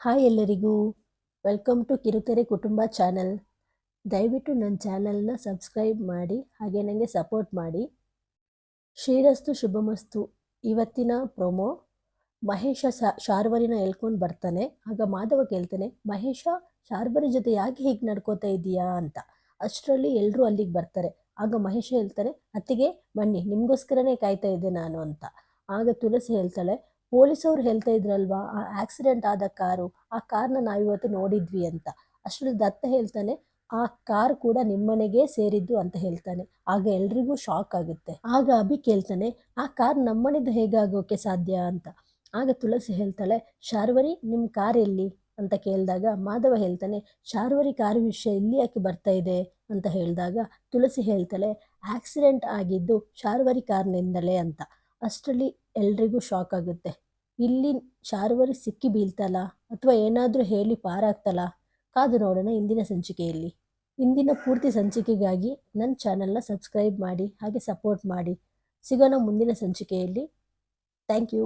Hi ಎಲ್ಲರಿಗೂ. Welcome to ಕಿರುತೆರೆ ಕುಟುಂಬ ಚಾನಲ್ ದಯವಿಟ್ಟು ನನ್ನ ಚಾನಲ್ನ ಸಬ್ಸ್ಕ್ರೈಬ್ ಮಾಡಿ, ಹಾಗೆ ನನಗೆ ಸಪೋರ್ಟ್ ಮಾಡಿ. ಶ್ರೀರಸ್ತು ಶುಭಮಸ್ತು. ಇವತ್ತಿನ ಪ್ರೊಮೋ ಮಹೇಶ ಶಾರ್ವರಿನ ಹೇಳ್ಕೊಂಡು ಬರ್ತಾನೆ. ಆಗ ಮಾಧವ ಕೇಳ್ತಾನೆ, ಮಹೇಶ, ಶಾರ್ವರಿ ಜೊತೆ ಯಾಕೆ ಹೀಗೆ ನಡ್ಕೋತಾ ಇದೀಯಾ ಅಂತ. ಅಷ್ಟರಲ್ಲಿ ಎಲ್ಲರೂ ಅಲ್ಲಿಗೆ ಬರ್ತಾರೆ. ಆಗ ಮಹೇಶ ಹೇಳ್ತಾನೆ, ಅತ್ತಿಗೆ ಬನ್ನಿ, ನಿಮಗೋಸ್ಕರನೇ ಕಾಯ್ತಾ ಇದ್ದೆ ನಾನು ಅಂತ. ಆಗ ತುಳಸಿ ಹೇಳ್ತಾಳೆ ಪೊಲೀಸವ್ರು ಹೇಳ್ತಾ ಇದ್ರಲ್ವಾ, ಆ ಆಕ್ಸಿಡೆಂಟ್ ಆದ ಕಾರು, ಆ ಕಾರ್ನ ನಾವಿವತ್ತು ನೋಡಿದ್ವಿ ಅಂತ. ಅಷ್ಟರಲ್ಲಿ ದತ್ತ ಹೇಳ್ತಾನೆ, ಆ ಕಾರ್ ಕೂಡ ನಿಮ್ಮನೆಗೆ ಸೇರಿದ್ದು ಅಂತ ಹೇಳ್ತಾನೆ. ಆಗ ಎಲ್ರಿಗೂ ಶಾಕ್ ಆಗುತ್ತೆ. ಆಗ ಅಭಿ ಕೇಳ್ತಾನೆ, ಆ ಕಾರ್ ನಮ್ಮನೆದು ಹೇಗಾಗೋಕೆ ಸಾಧ್ಯ ಅಂತ. ಆಗ ತುಳಸಿ ಹೇಳ್ತಾಳೆ, ಶಾರ್ವರಿ ನಿಮ್ಮ ಕಾರ್ ಎಲ್ಲಿ? ಅಂತ ಕೇಳಿದಾಗ ಮಾಧವ ಹೇಳ್ತಾನೆ, ಶಾರ್ವರಿ ಕಾರ್ ವಿಷಯ ಇಲ್ಲಿ ಯಾಕೆ ಬರ್ತಾ ಇದೆ? ಅಂತ ಹೇಳಿದಾಗ ತುಳಸಿ ಹೇಳ್ತಾಳೆ ಆಕ್ಸಿಡೆಂಟ್ ಆಗಿದ್ದು ಶಾರ್ವರಿ ಕಾರ್ನಿಂದಲೇ ಅಂತ. ಅಷ್ಟರಲ್ಲಿ ಎಲ್ರಿಗೂ ಶಾಕ್ ಆಗುತ್ತೆ. ಇಲ್ಲಿ ಶಾರ್ವರಿ ಸಿಕ್ಕಿ ಬೀಳ್ತಲ್ಲ ಅಥವಾ ಏನಾದರೂ ಹೇಳಿ ಪಾರಾಗ್ತಲ್ಲ? ಕಾದು ನೋಡೋಣ ಇಂದಿನ ಸಂಚಿಕೆಯಲ್ಲಿ. ಇಂದಿನ ಪೂರ್ತಿ ಸಂಚಿಕೆಗಾಗಿ ನನ್ನ ಚಾನಲ್ನ ಸಬ್ಸ್ಕ್ರೈಬ್ ಮಾಡಿ ಹಾಗೆ ಸಪೋರ್ಟ್ ಮಾಡಿ. ಸಿಗೋಣ ಮುಂದಿನ ಸಂಚಿಕೆಯಲ್ಲಿ. Thank you